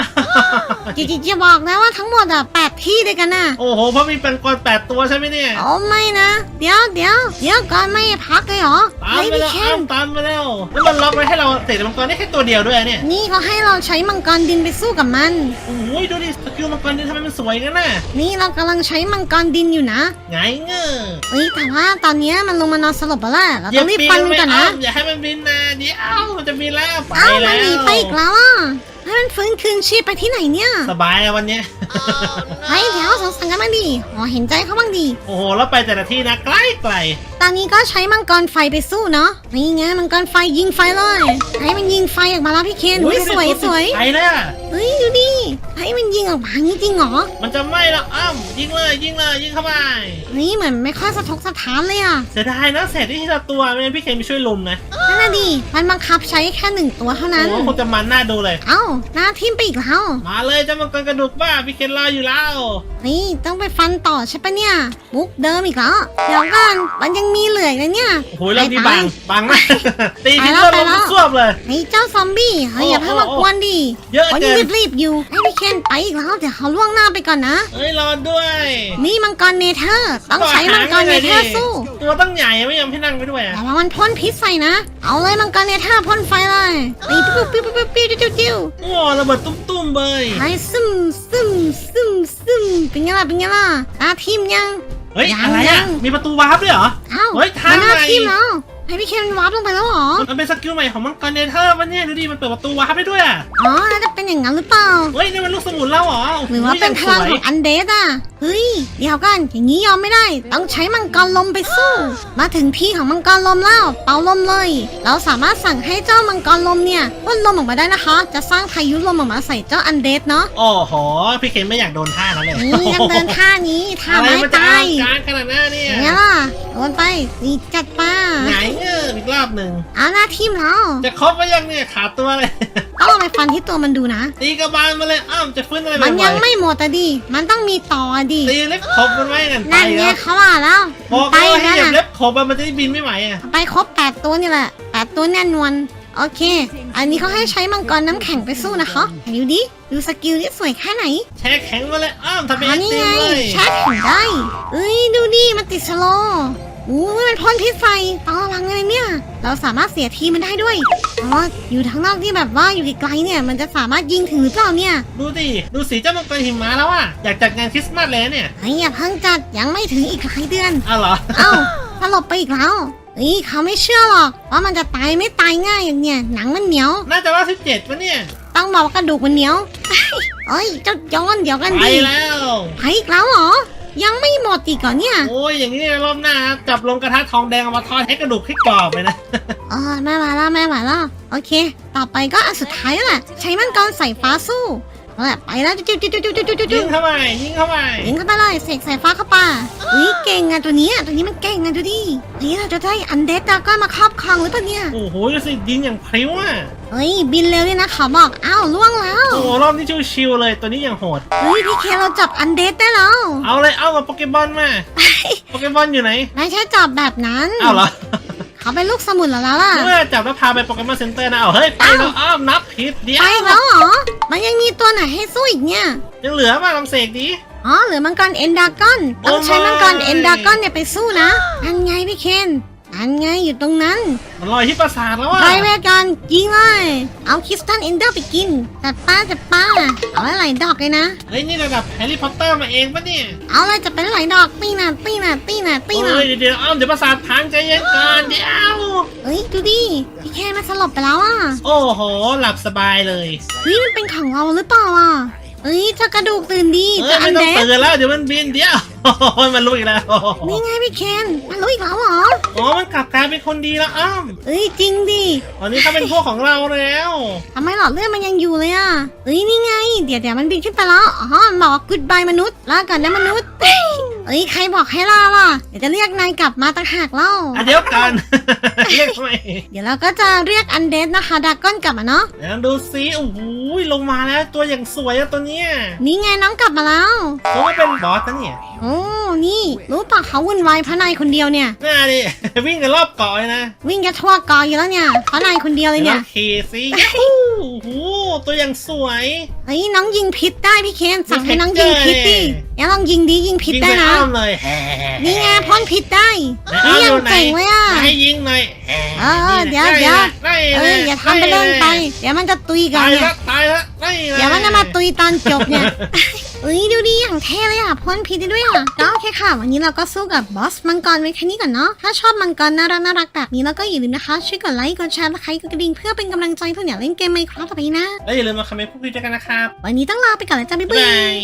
จิจิจะบอกนะว่าทั้งหมดอะแปดที่ด้วยกันน่ะ โอ้โหเพราะมีเป็นกรแปดตัวใช่ไหมเนี่ยโอ้ไม่นะ เดี๋ยวเดี๋ยวเดี๋ยวก่อนไม่พักเลยเหรอตามเฮ้ยไปพี่แล้วเคนอ้าวตามไปแล้ว แล้วมันล็อกไว้ให้เราเตะมังกรได้แค่ตัวเดียวด้วยเนี่ยนี่เขาให้เราใช้มังกรดินไปสู้กับมัน โอ้ยดูดิสกิลมังกรนี่ทำไมมันสวยกันน่ะนี่เรากำลังใช้มังกรดินอยู่นะไงเงือเฮ้ยแต่ว่าตอนเนี้ยมันลงมานอนสลบแล้วแหละเราต้องรีบฟันมันก่อนนะอย่าให้มันบินนะเดี๋ยวมันจะบินแล้วไปเอ้ามันวหนีไปอีกแล้วอะ ให้มันฟื้นคืนชีพไปที่ไหนเนี่ย สบายอะวันเนี้ยเฮ้ยเดี๋ยวสงสารกันบ้างดิอ๋อเห็นใจเขาบ้างดิโอ้โหแล้วไปแต่ละที่นะไกลไกลตอนนี้ก็ใช้มังกรไฟไปสู้เนาะนี่ไงมังกรไฟยิงไฟเลยให้มันยิงไฟออกมาแล้วพี่เคนอุ้ยสวยสวยไปแล้วเฮ้ยดูดิให้มันยิงงออกมางี้จริงเหรอมันจะไหม้แล้วอ้ำยิงเลยยิงเลยยิงเข้าไปนี่เหมือนไม่ค่อยสะทกสะท้านเลยอะเสียดายนะเศษที่ทีละตัวไม่งั้นพี่เคนไปช่วยลุมนะนั่นน่ะดิมันบังคับใช้แค่หนึ่งตัวเท่านั้นโอ้คงจะมันน่าดูเลย เอ้าหน้าทิ่มไปอีกแล้ว มาเลยเจ้ามังกรกระดูกบ้าพี่เคนรออยู่แล้วนี่ต้องไปฟันต่อใช่ปะเนี่ยมุกเดิมอีกแล้วเดี๋ยวก่อนมันยังมีเหลืออีกนะเนี่ยโอ้โหเรื่องนี้ไปบังบังมากตีไปทิ้งแล้วเลือดลงไปแล้วสวบเลยไอ้เจ้าซอมบี้เฮ้ยอย่าเพิ่งมากวนดิเยอะวันเกินี้นรีบๆอยู่ให้พี่เคนไปอีกแล้วเดี๋ยวเขาล่วงหน้าไปก่อนนะเอ้ยรอด้วย นี่มังกรเนเธอร์ต้องใช้มังกรเนเธอร์สู้ ตัวตั้งใหญ่ไม่ยอมให้นั่งไปด้วยอะแต่ว่ามันพ่นพิษใส่นะ เอาเลยมังกรเนเธอร์พ่นไฟเลยตีปิ๊วปิ๊วปิ๊วปิ๊วปิ๊วปิ๊วปิ๊วโอ้ระเบิดตุ้มๆเบยไอ้ซึมซึมซึมซึมเป็นไงล่ะเป็นไงล่ะตาทิมยัง เฮ้ยยังอะไรยัอะง มีประตูวาร์ปด้วยเหรอ เอ้าเฮ้ยทางมันหน้าใหม่ ทิมแล้ว ให้พี่เคนวาร์ปลงไปแล้วเหรอ มันเป็นสกิลใหม่ของมังกรเนเธอร์มันเนี่ยดูดิมันเปิดประตูวาร์ปไปด้วยอะอ๋อน่าจะเป็นอย่างนั้นหรือเปล่า เฮ้ยนี่มันลูกสมุนแล้วเหรอหรือว่าเป็นพลังของอันเดสอะ เฮ้ย เดี๋ยวกันอย่างนี้ยอมไม่ได้ ต้องใช้มังกรลมไปสู้ มาถึงที่ของมังกรลมแล้ว เป่าลมเลย เราสามารถสั่งให้เจ้ามังกรลมเนี่ยพ่นลมออกมาได้นะคะ จะสร้างพายุลมออกมาใส่เจ้าอันเดสเนาะ โอ้โห พี่เคนไม่อยากโดนท่านั้นเลยนี่ยังเดินท่านี้ท่าอะไรไม้มันจะตาเอายการขนาดนั้นเนี่ยอย่างนี้ล่ะโดนไปนี่จัดป้าไหนเงืออีกรอบหนึ่งเอาหน้าทิมแล้วจะครบไปยังเนี่ยขาดตัวเลยต้องเอาไปฟันที่ตัวมันดูนะ ตีกระบาลมาเลยอ้าวจะฟื้นอะไรมันบ่ยัองยไม่หมดอะดิมันต้องมีต่ออะดิๆตีเล็บขบมันไว้กันไปนั่นไงแล้วเขาว่าแล้วบอกไปเลยให้แล้วเหยียบนะเล็บขบอะมันจะได้บินไม่ไหวอะไปครบ8ตัวนี่แหละ8ตัวแน่นวนโอเค อันนี้เขาให้ใช้มังกรน้ำแข็งไปสู้นะคะไหนดูดิ ดูสกิลที่สวยแค่ไหน แช่แข็งมาเลย อ้าวทำเป็นอ๋อไอนี่ติมไงเลยแช่แข็งได้ เอ้ย ดูดิ มันติดสโลว์ อู้ยมันพ่นพิษไฟต้องระวังเลยเนี่ย เราสามารถเสียทีมันได้ด้วย อ๋อ อยู่ทางนอกที่แบบว่าอยู่ไกลๆเนี่ย มันจะสามารถยิงถึงหรือเปล่าเนี่ย ดูดิ ดูสีเจ้ามังกรหิมะแล้วอะ อยากจัดงานคริสต์มาสเลยเนี่ยไอ้อย่าเพิ่งจัดยังไม่ถึงอีกหลายเดือน อ้าวเหรอ เอ้าสลบไปอีกแล้วเอ้ยเขาไม่เชื่อหรอกว่ามันจะตายไม่ตายง่ายอย่างเนี่ยหนังมันเหนียว น่าจะว่าสิบเจ็ดวะเนี่ย ต้องบอกว่ากระดูกมันเหนียวเอ้ยเจ้าย้อนเดี๋ยวกันไปดิแล้วไปอีกแล้วเหรอ ยังไม่หมดอีกเหรอเนี่ยโอ้ยอย่างนี้รอบหน้าจับลงกระทะทองแดงเอามาทอดให้กระดูกให้กรอบเลยนะเออแม่มาแล้วแม่มาแล้วโอเค ต่อไปก็อันสุดท้ายแล้วแหละใช้มังกรใส่ฟ้าสู้ เอาละไปแล้วจุ๊จุ๊จุ๊จุ๊จุ๊จุ๊จุ๊ยิงเข้าไปยิงเข้าไปยิงเข้าไปเลยเสกใส่ฟ้าเข้าไปอุ้ยเก่งอะตัวนี้ยตัวนี้มันเก่งอะดูดินี่เราจะได้อันเดดดาก็มาครอบครองหรือเปล่าเนี่ยโอ้โหดูสิยิงอย่างพริ้วอะเฮ้ยบินเร็วเลยนะเขาบอกอ้าวล่วงแล้วโอ้โหรอบนี้ชิวๆเลยตัวนี้อย่างโหดเฮ้ยพี่เคเราจับอันเดดได้แล้วเอาเลยเอากับโปเกมอนมาโปเกมอนอยู่ไหนไม่ใช่จับแบบนั้นเอาเหรอ เขาเป็นลูกสมุนแล้วล่ะ เมื่อจับแล้วพาไปโปเกมอนเซ็นเตอร์นะเอาเฮ้ยไปแล้วอ้าวนับผิดเดียวไปแล้วเหรอ มันยังมีตัวไหนให้สู้อีกเนี่ย ยังเหลือมาลำเสกดีอ๋อเหลือมังกรเอ็นดากอน ต้องใช้มังกรเอ็นดากอนเนี่ยไปสู้นะอันไงพี่เคน อันไงอยู่ตรงนั้น มันลอยที่ปราสาทแล้วอะไรเวกันยิงเลย เอาคริสตันเอนเดอร์ไปกินจัดป้าจัดป้า เอาหลายๆดอกเลยนะ เฮ้ยนี่ระดับแฮร์รี่พอตเตอร์มาเองปะเนี่ยเอาเลยจะเป็นหลายดอกตีน่ะตีน่ะตีน่ะตีน่ะโอ้ยเดี๋ยวอ้าวเดี๋ยวปราสาทพังใจเย็นก่อนเดี๋ยวเอ้ยดูดิพี่เคนมันสลบไปแล้วอะโอ้โห หลับสบายเลยเฮ้ยมันเป็นของเราหรือเปล่าอะเอ้ยเจ้ากระดูกตื่นดีเอ้เจ้ายอัไม่นต้อเดงสตื่นแล้วเดี๋ยวมันบินเดี๋ยว โอ้ยมันรู้อีกแล้ว นี่ไงพี่เคนมันรู้อีกแล้วเหรออ๋อ มันกลับกลายเป็นคนดีแล้วอ้าวเอ้ยจริงดิตอนนี้เขาเป็นพวกของเราแล้ว ทำไมหลอดเลือดมันยังอยู่เลยอะเอ้ยนี่ไง เดี๋ยวเดี๋ยวมันบินขึ้นไปแล้วอ๋อมันบอกว่า goodbye มนุษย์ลาก่อนนะมนุษย์เอ้ยใครบอกให้ลาล่ะเดี๋ยวจะเรียกนายกลับมาต่างหากเล่า อะเดี๋ยวกัน เรียกทำไมเดี๋ยวเราก็จะเรียกอันเดสนะคะดากอนกลับมาเนาะแล้วดูซิโอ้โหลงมาแล้วตัวอย่างสวยอะตัวเนี้ยนี่ไงน้องกลับมาแล้วตัวก็เป็นบอสนะเนี่ย โอ้นี่รู้ปะเขาวุ่นวายเพราะนายคนเดียวเนี่ยน่าดิ วิ่งกันรอบเกาะเลยนะวิ่งจะทั่วกออยู่แล้วเนี่ยเพราะนายคนเดียวเลยเดี๋ยวเนี่ยเราขี่สิยูหูโอ้โหตัวอย่างสวยเฮ้ยน้องยิงพิษได้พี่เคนสั่งให้น้องยิงพิษดิเดี๋ยวลองยิงดียิงพิษยิงได้ไปนะอ้อมเลยแฮ่นี่ไงพ่นพิษได้ไหนนี่อ้อมยัองยู่ไหนเจ๋งเลยอะให้ยิงหน่อยแฮ่เออนี่เดี๋ยวได้เดี๋ยวละได้เอ้ยละอย่าทำไปเล่นไป เดี๋ยวมันจะตุยกันตายเนี่ยละตายละได้ละเดี๋ยวมันจะมาตุยตอนจบเนี่ย เอ้ยดูดีอย่างเท่เลยอะพ่นพิษได้ด้วยอะก็โอเคค่ะ วันนี้เราก็สู้กับบอสมังกรไว้แค่นี้ก่อนเนาะถ้าชอบมังกรน่ารักน่ารักแบบนี้แล้วก็อย่าลืมนะคะช่วยกดไลค์กดแชร์และใครกดกระดิ่งเพื่อเป็นกำลังใจเพื่อเนี่ยเล่นเกมไมค์ครับต่อไปนะ แล้วอย่าลืมมาคอมเมนต์พูดคุยด้วยกันนะครับ วันนี้ต้องลาไปก่อนแล้วจ้าบ๊ายบ๊ายบาบายย